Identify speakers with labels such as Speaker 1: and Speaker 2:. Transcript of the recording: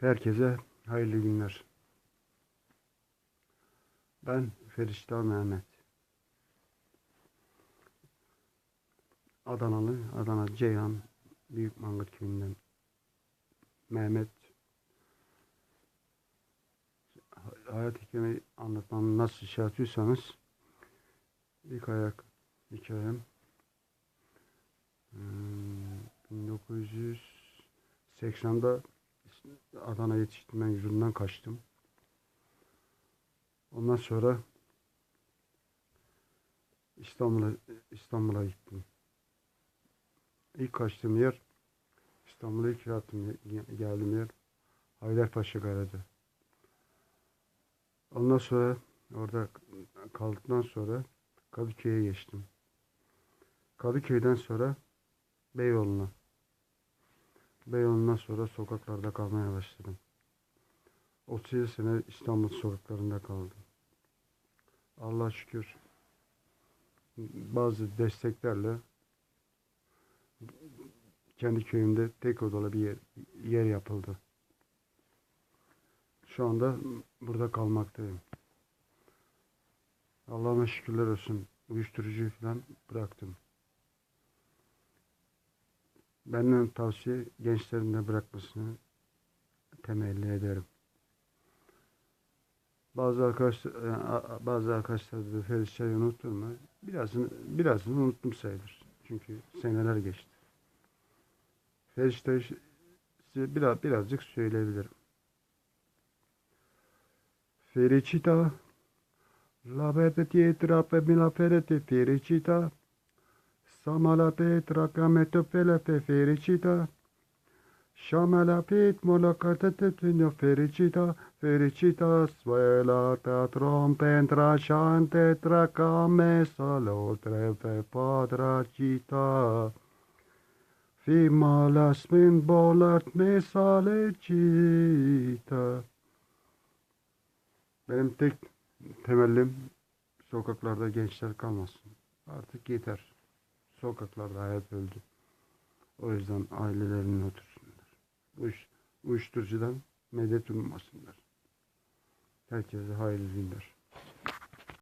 Speaker 1: Herkese hayırlı günler. Ben Ferişta Mehmet. Adanalı, Adana Ceyhan Büyük Mangırt köyünden Mehmet hayat hikayemi anlatmamı nasıl şey yapıyorsanız ilk ayak hikayem hmm, 1980'da Adana yetiştirmen yüzünden kaçtım. Ondan sonra İstanbul'a İstanbul'a gittim. İlk kaçtığım yer İstanbul'a ilk yattım, geldiğim yer Haydarpaşa Garajı. Ondan sonra orada kaldıktan sonra Kadıköy'e geçtim. Kadıköy'den sonra Beyoğlu'na. Beyoğlu'ndan sonra sokaklarda kalmaya başladım. 37 sene İstanbul sokaklarında kaldım. Allah şükür bazı desteklerle kendi köyümde tek odalı bir yer, yer yapıldı. Şu anda burada kalmaktayım. Allah'ıma şükürler olsun. Uyuşturucu falan bıraktım. Benden tavsiye gençlerin de bırakmasını temelli ederim. Bazı arkadaşlar bazı arkadaşlar da Ferişçayı unuttun mu? Birazını birazını unuttum sayılır. Çünkü seneler geçti. Size biraz birazcık söyleyebilirim. Fericita La verde pietra pe mi la ferete fericita Sama la petra ca me topele pe fericita Shama la pit mola catete pino fericita Fericita suela ta trompentra chante tra came salo tre pe padra cita Fima la smin bolart me sale cita Benim tek temellim sokaklarda gençler kalmasın. Artık yeter. Sokaklarda hayat öldü. O yüzden ailelerinin otursunlar. Uyuş, uyuşturucudan medet ummasınlar. Herkese hayırlı günler.